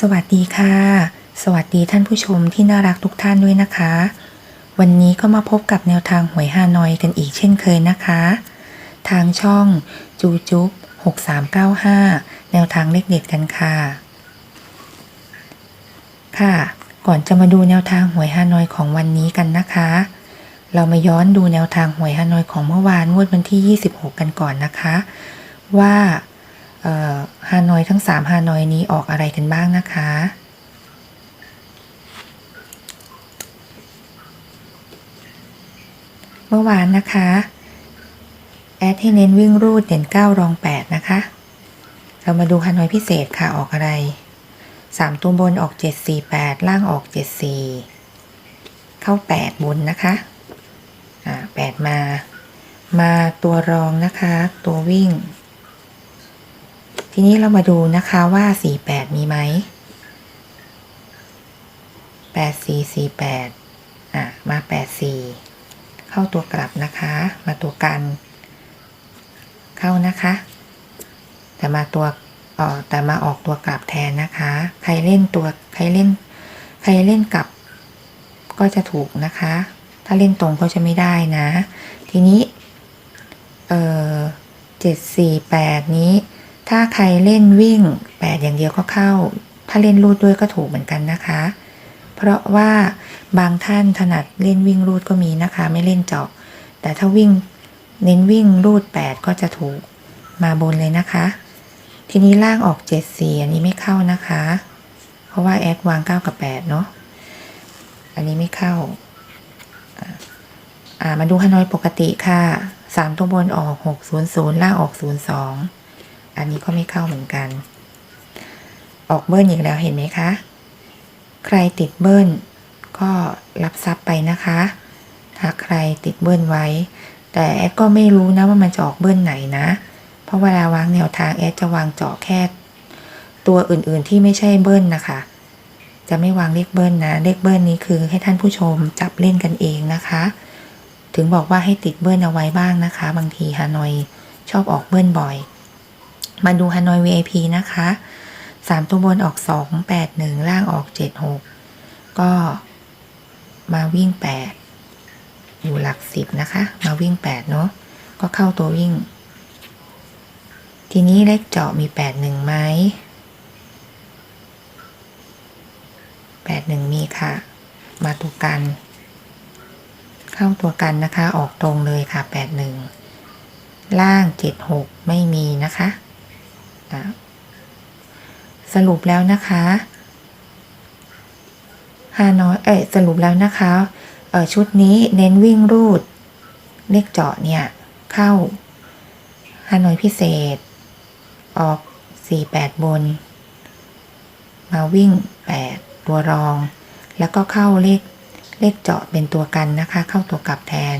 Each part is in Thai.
สวัสดีค่ะ สวัสดีท่านผู้ชมที่น่ารักทุกท่านด้วยนะคะ วันนี้ก็มาพบกับแนวทางหวยฮานอยกันอีกเช่นเคยนะคะ ทางช่องจูจุ๊บ6395 แนวทางเลขเด็ดกันค่ะ ค่ะ ก่อนจะมาดูแนวทางหวยฮานอยของวันนี้กันนะคะ เรามาย้อนดูแนวทางหวยฮานอยของเมื่อวานงวดวันที่ 26 กันก่อนนะคะ ว่า ฮานอยทั้ง 3 ฮานอยนี้ออกอะไรกันบ้างนะคะ เมื่อวานนะคะ แอดให้เน้นวิ่งรูดเด่น 9 รอง 8 นะคะ เรามาดูฮานอยพิเศษค่ะออกอะไร 3 ตัวบนออก 748 ล่างออก 74 เข้า 8 บนนะคะอ่า8มา มาตัวรองนะคะ ตัววิ่ง ทีนี้เรามาดูนะคะว่า 48 มีไหม 8448 อะ มา 84 เข้าตัวกลับนะคะ มาตัวกัน เข้านะคะ แต่มาตัวออแต่มาออกตัวกลับแทนนะคะ ใครเล่นตัว ใครเล่น ใครเล่นกลับ ก็จะถูกนะคะ ถ้าเล่นตรงก็จะไม่ได้นะ ทีนี้ เอ่อเจ็ดสี่แปดนี้ ถ้าใครเล่นวิ่งแปดอย่างเดียวก็เข้า ถ้าเล่นรูดด้วยก็ถูกเหมือนกันนะคะ เพราะว่าบางท่านถนัดเล่นวิ่งรูดก็มีนะคะ ไม่เล่นเจาะ แต่ถ้าวิ่งเน้นวิ่งรูดแปดก็จะถูกมาบนเลยนะคะ ทีนี้ล่างออกเจ็ดสี่อันนี้ไม่เข้านะคะ เพราะว่าแอดวางเก้ากับแปดเนาะอันนี้ไม่เข้าอ่ามาดูฮานอยปกติค่ะสามตัวบนออกหกศูนย์ศูนย์ล่างออกศูนย์ส อันนี้ก็ไม่เข้าเหมือนกัน ออกเบิ้ลอีกแล้วเห็นไหมคะ ใครติดเบิ้ลก็รับทรัพย์ไปนะคะถ้าใครติดเบิ้ลไว้ แต่แอดก็ไม่รู้นะว่ามันจะออกเบิ้ลไหนนะ เพราะเวลาวางแนวทางแอดจะวางเจาะแค่ตัวอื่นๆที่ไม่ใช่เบิ้ลนะคะ จะไม่วางเลขเบิ้ลนะ เลขเบิ้ลนี้คือให้ท่านผู้ชมจับเล่นกันเองนะคะ ถึงบอกว่าให้ติดเบิ้ลเอาไว้บ้างนะคะ บางทีฮานอยชอบออกเบิ้ลบ่อย มาดูฮานอย VIP นะคะสามตัวบนออกสองแปดหนึ่งล่างออกเจ็ดหกก็มาวิ่งแปดอยู่หลักสิบนะคะ มาวิ่งแปดเนาะก็เข้าตัววิ่ง ทีนี้เลขเจาะมีแปดหนึ่งไหมแปดหนึ่งมีค่ะ มาตัวกัน เข้าตัวกันนะคะ ออกตรงเลยค่ะแปดหนึ่งล่างเจ็ดหกไม่มีนะคะ อะสรุปแล้วนะคะฮานอยเอ้สรุปแล้วนะคะเออชุดนี้เน้นวิ่งรูด เลขเจาะเนี่ย เข้าฮานอยพิเศษ ออกสี่แปดบน มาวิ่งแปดตัวรอง แล้วก็เข้าเลขเลขเจาะเป็นตัวกันนะคะ เข้าตัวกลับแทน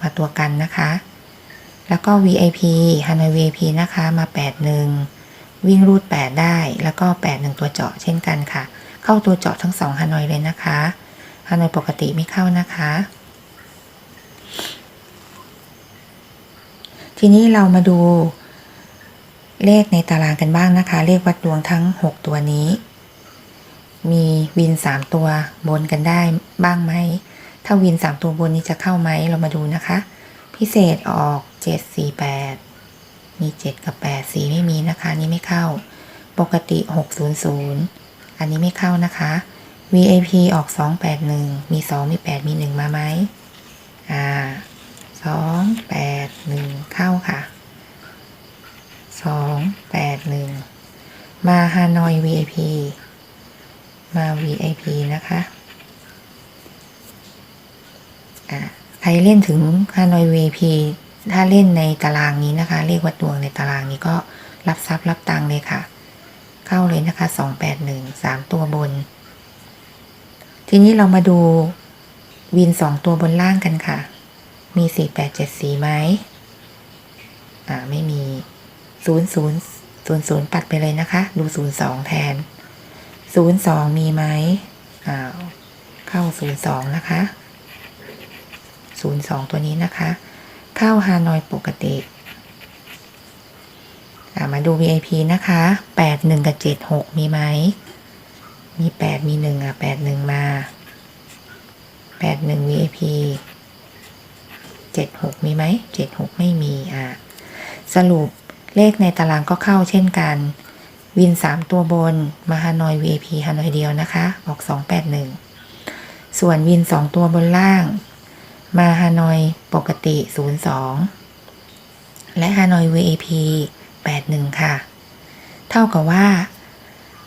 มาตัวกันนะคะ แล้วก็ VIP ฮานอย VIP นะคะมา 81 วิ่งรูด 8 ได้ แล้วก็ 81 ตัวเจาะเช่นกันค่ะ เข้าตัวเจาะทั้ง2ฮานอยเลยนะคะฮานอยปกติไม่เข้านะคะ ทีนี้เรามาดูเลขในตารางกันบ้างนะคะ เลขวัดดวงทั้ง 6 ตัวนี้ มีวิน 3 ตัวบนกันได้บ้างไหม ถ้าวิน 3 ตัวบนนี้จะเข้าไหมเรามาดูนะคะ พิเศษออก 7 4 8มี7กับ8สีไม่มีนะคะนี่ไม่เข้า ปกติ600อันนี้ไม่เข้านะคะ VIP ออก281มี2มี8มี1มาไหมอ่า2 8 1เข้าค่ะ2 8 1มาฮานอย VIP มา VIP นะคะอ่าใครเล่นถึงฮานอย VIP ถ้าเล่นในตารางนี้นะคะ เลขวัดดวงในตารางนี้ก็รับทรัพย์รับตังค์เลยค่ะ เข้าเลยนะคะ281 3ตัวบน ทีนี้เรามาดูวิน2ตัวบนล่างกันค่ะ มี4874ไหมอ่าไม่มี00 00ปัดไปเลยนะคะ ดู02แทน02มีไหมอ้าวเข้า02นย์สองนะคะ02ตัวนี้นะคะ เข้าฮานอยปกติมาดู VIP นะคะ 81 กับ 76 มีไหม มีแปดมีหนึ่งอะแปดหนึ่งมาแปดหนึ่ง VIP เจ็ดหกมีไหมเจ็ดหกไม่มี อะ สรุปเลขในตารางก็เข้าเช่นกัน วินสามตัวบน มาฮานอย VIP ฮานอยเดียวนะคะ ออกสองแปดหนึ่งส่วนวินสองตัวบนล่าง มาฮานอยปกติศูนย์สองและฮานอย VIP แปดหนึ่งค่ะ เท่ากับว่า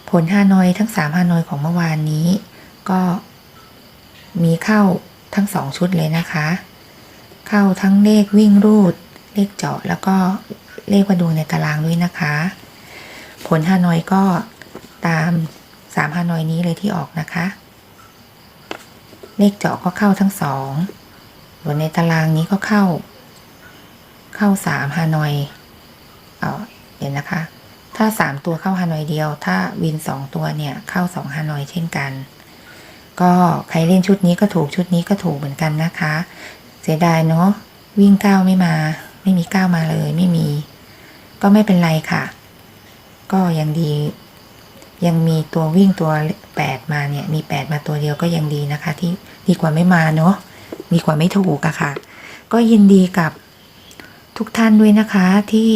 ผลฮานอยทั้งสามฮานอยของเมื่อวานนี้ ก็มีเข้าทั้งสองชุดเลยนะคะ เข้าทั้งเลขวิ่งรูด เลขเจาะแล้วก็เลขว่าดูในตารางด้วยนะคะ ผลฮานอยก็ตามสามฮานอยนี้เลยที่ออกนะคะ เลขเจาะก็เข้าทั้งสอง ส่วนในตารางนี้ก็เข้า เข้าสามฮานอยเอาเห็นนะคะ ถ้าสามตัวเข้าฮานอยเดียว ถ้าวินสองตัวเนี่ย เข้าสองฮานอยเช่นกัน ก็ใครเล่นชุดนี้ก็ถูกชุดนี้ก็ถูกเหมือนกันนะคะ เสียดายเนาะวิ่งเก้าไม่มา ไม่มีเก้ามาเลยไม่มี ก็ไม่เป็นไรค่ะ ก็ยังดี ยังมีตัววิ่งตัวแปดมาเนี่ย มีแปดมาตัวเดียวก็ยังดีนะคะ ที่ดีกว่าไม่มาเนาะ ดีกว่าไม่ถูกอะค่ะ ก็ยินดีกับทุกท่านด้วยนะคะที่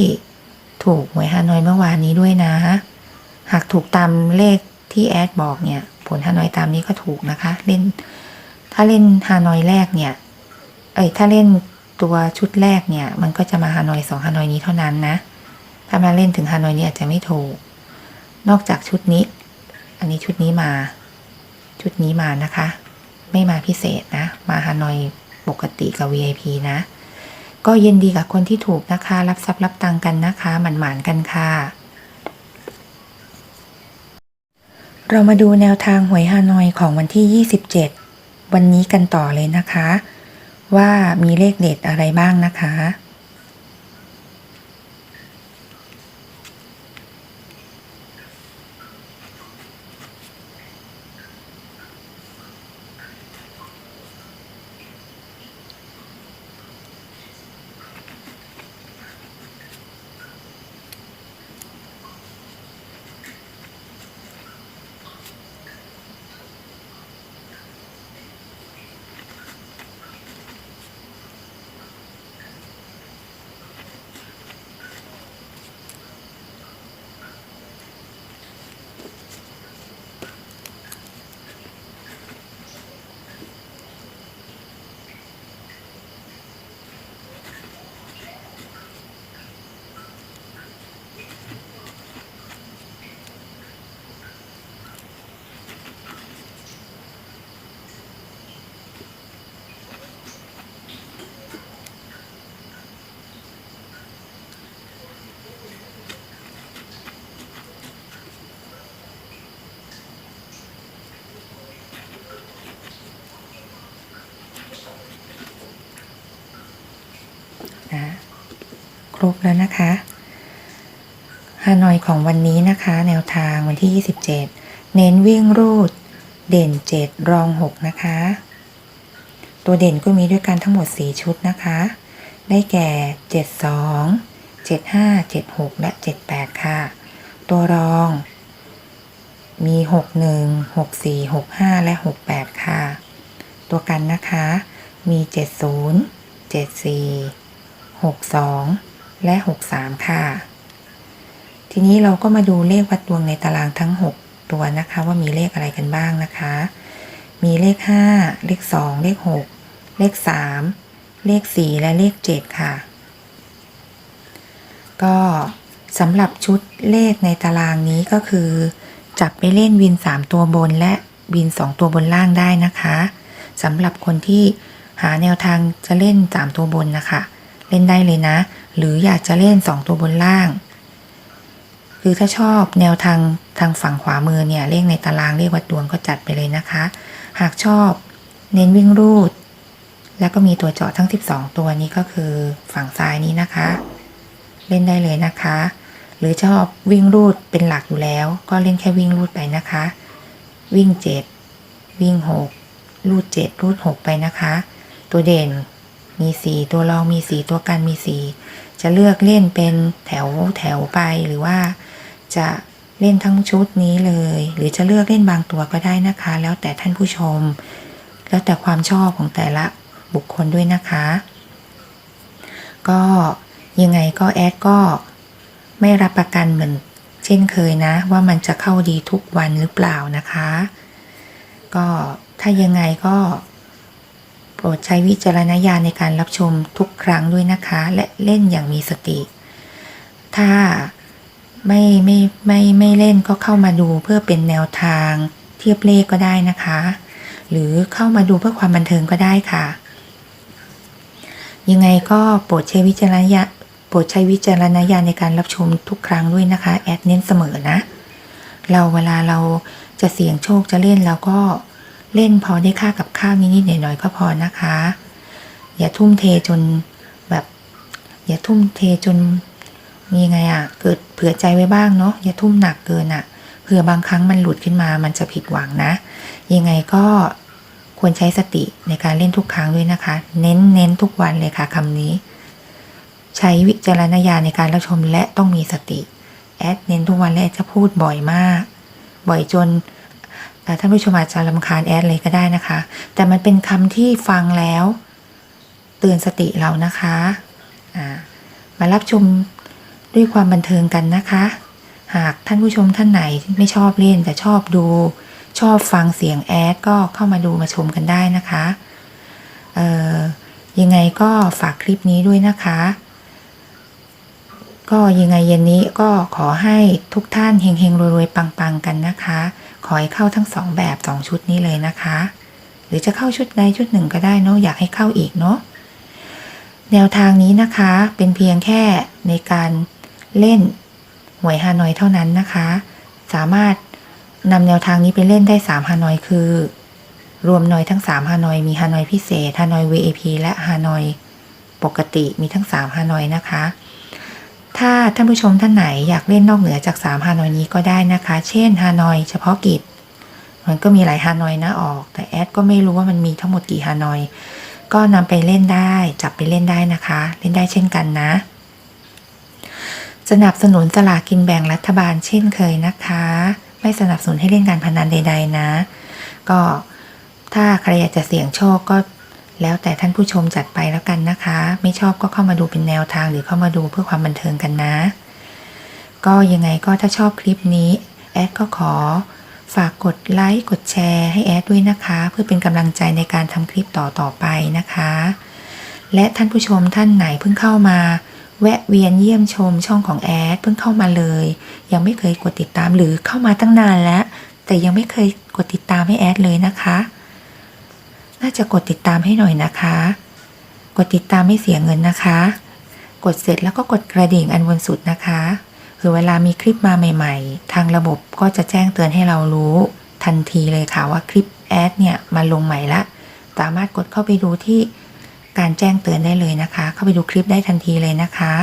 ถูกหวยฮานอยเมื่อวานนี้ด้วยนะ หากถูกตามเลขที่แอดบอกเนี่ย ผลฮานอยตามนี้ก็ถูกนะคะ เล่น ถ้าเล่นฮานอยแรกเนี่ย เอ้ยถ้าเล่นตัวชุดแรกเนี่ย มันก็จะมาฮานอยสองฮานอยนี้เท่านั้นนะ ถ้ามาเล่นถึงฮานอยนี้อาจจะไม่ถูก นอกจากชุดนี้ อันนี้ชุดนี้มา ชุดนี้มานะคะ ไม่มาพิเศษนะ มาฮานอยปกติกับ VIP นะ ก็ยินดีกับคนที่ถูกนะคะ รับทรัพย์รับตังกันนะคะหมันหมานกันค่ะ เรามาดูแนวทางหวยฮานอยของวันที่ 27 วันนี้กันต่อเลยนะคะ ว่ามีเลขเด็ดอะไรบ้างนะคะ ครบแล้วนะคะฮานอยของวันนี้นะคะ แนวทางวันที่ 27 เน้นวิ่งรูด เด่น 7 รอง 6 นะคะ ตัวเด่นก็มีด้วยกันทั้งหมด 4 ชุดนะคะ ได้แก่ 72 75 76 และ 78 ค่ะ ตัวรองมี 61 64 65 และ 68 ค่ะ ตัวกันนะคะ มี 70 74 62 และ 63 ค่ะ ทีนี้เราก็มาดูเลขวัดดวงในตารางทั้ง 6 ตัวนะคะ ว่ามีเลขอะไรกันบ้างนะคะ มีเลข 5 เลข 2 เลข 6 เลข 3 เลข 4 และเลข 7 ค่ะ ก็สำหรับชุดเลขในตารางนี้ก็คือ จับไปเล่นวิน 3 ตัวบนและวิน 2 ตัวบนล่างได้นะคะสำหรับคนที่หาแนวทางจะเล่น 3 ตัวบนนะคะ เล่นได้เลยนะ หรืออยากจะเล่น 2 ตัวบนล่าง คือถ้าชอบแนวทางทางฝั่งขวามือเนี่ยเลขในตารางเลขวัดดวงก็จัดไปเลยนะคะ หากชอบเน้นวิ่งรูด แล้วก็มีตัวเจาะทั้ง 12 ตัวนี้ก็คือฝั่งซ้ายนี้นะคะ เล่นได้เลยนะคะ หรือชอบวิ่งรูดเป็นหลักอยู่แล้ว ก็เล่นแค่วิ่งรูดไปนะคะ วิ่ง 7 วิ่ง 6 รูด 7 รูด 6 ไปนะคะ ตัวเด่น มี 4 ตัวรองมี 4 ตัวกันมี 4 จะเลือกเล่นเป็นแถวแถวไปหรือว่าจะเล่นทั้งชุดนี้เลย หรือจะเลือกเล่นบางตัวก็ได้นะคะ แล้วแต่ท่านผู้ชม แล้วแต่ความชอบของแต่ละบุคคลด้วยนะคะ ก็ยังไงก็แอดก็ไม่รับประกันเหมือนเช่นเคยนะ ว่ามันจะเข้าดีทุกวันหรือเปล่านะคะ ก็ถ้ายังไงก็ โปรดใช้วิจารณญาณในการรับชมทุกครั้งด้วยนะคะ และเล่นอย่างมีสติ ถ้าไม่ไม่ไม่ไม่เล่นก็เข้ามาดูเพื่อเป็นแนวทาง เทียบเลขก็ได้นะคะ หรือเข้ามาดูเพื่อความบันเทิงก็ได้ค่ะ ยังไงก็โปรดใช้วิจารณญาณโปรดใช้วิจารณญาณในการรับชมทุกครั้งด้วยนะคะ แอดเน้นเสมอนะ เราเวลาเราจะเสี่ยงโชคจะเล่นเราก็ เล่นพอได้ค่ากับข้าวนิดๆหน่อยๆก็พอนะคะ อย่าทุ่มเทจนแบบ อย่าทุ่มเทจนมีไงอะ่ะ เกิดเผื่อใจไว้บ้างเนาะอย่าทุ่มหนักเกินอะ่ะเผื่อบางครั้งมันหลุดขึ้นมามันจะผิดหวังนะ ยังไงก็ควรใช้สติในการเล่นทุกครั้งด้วยนะคะ เน้นเน้นทุกวันเลยค่ะคำนี้ ใช้วิจารณญาณในการรับชมและต้องมีสติ แอดเน้นทุกวันและจะพูดบ่อยมาก บ่อยจน ท่านผู้ชมอาจจะรำคาญแอดเลยก็ได้นะคะ แต่มันเป็นคำที่ฟังแล้ว เตือนสติเรานะคะมารับชมด้วยความบันเทิงกันนะคะ หากท่านผู้ชมท่านไหนไม่ชอบเล่นแต่ชอบดู ชอบฟังเสียงแอดก็เข้ามาดูมาชมกันได้นะคะยังไงก็ฝากคลิปนี้ด้วยนะคะ ก็ยังไงเย็นนี้ก็ขอให้ทุกท่านเฮงๆรวยๆปังๆกันนะคะ ขอให้เข้าทั้งสองแบบสองชุดนี้เลยนะคะ หรือจะเข้าชุดใดชุดหนึ่งก็ได้เนาะอยากให้เข้าอีกเนาะแนวทางนี้นะคะเป็นเพียงแค่ในการเล่นหวยฮานอยเท่านั้นนะคะ สามารถนำแนวทางนี้ไปเล่นได้ 3 ฮานอยคือ รวมหนอยทั้ง 3 ฮานอยมีฮานอยพิเศษฮานอย VIP และฮานอยปกติมีทั้ง 3 ฮานอยนะคะ ถ้าท่านผู้ชมท่านไหนอยากเล่นนอกเหนือจาก3ฮานอยนี้ก็ได้นะคะ เช่นฮานอยเฉพาะกิจ มันก็มีหลายฮานอยนะออก แต่แอดก็ไม่รู้ว่ามันมีทั้งหมดกี่ฮานอย ก็นำไปเล่นได้ จับไปเล่นได้นะคะ เล่นได้เช่นกันนะ สนับสนุนสลากกินแบ่งรัฐบาลเช่นเคยนะคะ ไม่สนับสนุนให้เล่นการพนันใด ๆ นะ ก็ถ้าใครอยากจะเสี่ยงโชคก็ แล้วแต่ท่านผู้ชมจัดไปแล้วกันนะคะ ไม่ชอบก็เข้ามาดูเป็นแนวทางหรือเข้ามาดูเพื่อความบันเทิงกันนะ ก็ยังไงก็ถ้าชอบคลิปนี้แอดก็ขอ ฝากกดไลค์กดแชร์ให้แอดด้วยนะคะ เพื่อเป็นกำลังใจในการทำคลิปต่อต่อๆไปนะคะ และท่านผู้ชมท่านไหนเพิ่งเข้ามา แวะเวียนเยี่ยมชมช่องของแอดเพิ่งเข้ามาเลย ยังไม่เคยกดติดตามหรือเข้ามาตั้งนานแล้ว แต่ยังไม่เคยกดติดตามให้แอดเลยนะคะ น่าจะกดติดตามให้หน่อยนะคะ กดติดตามไม่เสียเงินนะคะ กดเสร็จแล้วก็กดกระดิ่งอันบนสุดนะคะคือเวลามีคลิปมาใหม่ ๆ ทางระบบก็จะแจ้งเตือนให้เรารู้ทันทีเลยค่ะว่าคลิปแอดเนี่ยมาลงใหม่ละ สามารถกดเข้าไปดูที่การแจ้งเตือนได้เลยนะคะ เข้าไปดูคลิปได้ทันทีเลยนะคะ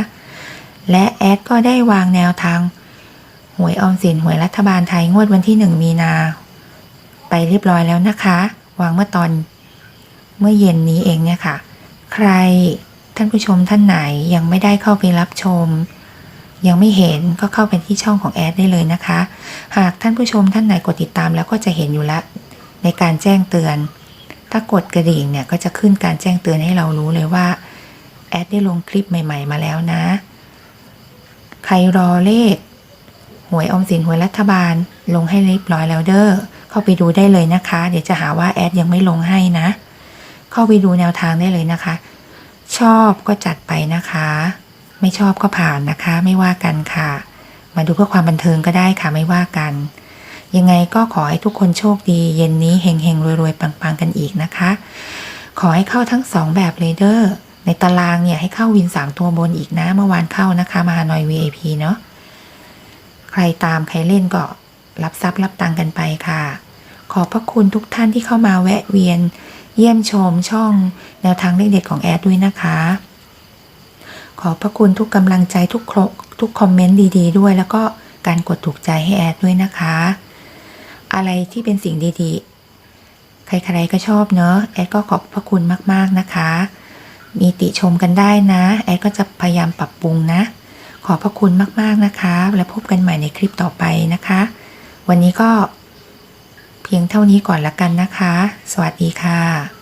และแอดก็ได้วางแนวทางหวยออมสินหวยรัฐบาลไทยงวดวันที่หนึ่งมีนา ไปเรียบร้อยแล้วนะคะ วางเมื่อตอน เมื่อเย็นนี้เองเนี่ยค่ะ ใครท่านผู้ชมท่านไหนยังไม่ได้เข้าไปรับชม ยังไม่เห็นก็เข้าไปที่ช่องของแอดได้เลยนะคะ หากท่านผู้ชมท่านไหนกดติดตามแล้วก็จะเห็นอยู่แล้วในการแจ้งเตือน ถ้ากดกระดิ่งเนี่ยก็จะขึ้นการแจ้งเตือนให้เรารู้เลยว่าแอดได้ลงคลิปใหม่ ๆ มาแล้วนะ ใครรอเลขหวยออมสินหวยรัฐบาลลงให้เรียบร้อยแล้วเด้อเข้าไปดูได้เลยนะคะ เดี๋ยวจะหาว่าแอดยังไม่ลงให้นะ เข้าไปดูแนวทางได้เลยนะคะ ชอบก็จัดไปนะคะ ไม่ชอบก็ผ่านนะคะ ไม่ว่ากันค่ะ มาดูเพื่อความบันเทิงก็ได้ค่ะไม่ว่ากัน ยังไงก็ขอให้ทุกคนโชคดี เย็นนี้เฮงเฮงรวยรวยปังปังกันอีกนะคะ ขอให้เข้าทั้งสองแบบเลยเด้อในตารางเนี่ยให้เข้าวินสามตัวบนอีกนะเมื่อวานเข้านะคะ มาหน่อย VIP เนาะใครตามใครเล่นก็รับทรัพย์รับตังค์กันไปค่ะ ขอบพระคุณทุกท่านที่เข้ามาแวะเวียน เยี่ยมชมช่องแนวทางเลขเด็ดของแอดด้วยนะคะ ขอพระคุณทุกกำลังใจทุกโครทุกคอมเมนต์ดี ๆ ด้วย แล้วก็การกดถูกใจให้แอดด้วยนะคะ อะไรที่เป็นสิ่งดีๆ ใครๆก็ชอบเนอะแอดก็ขอบพระคุณมากๆนะคะ มีติชมกันได้นะ แอดก็จะพยายามปรับปรุงนะ ขอบพระคุณมากๆนะคะ และพบกันใหม่ในคลิปต่อไปนะคะ วันนี้ก็ เพียงเท่านี้ก่อนละกันนะคะ สวัสดีค่ะ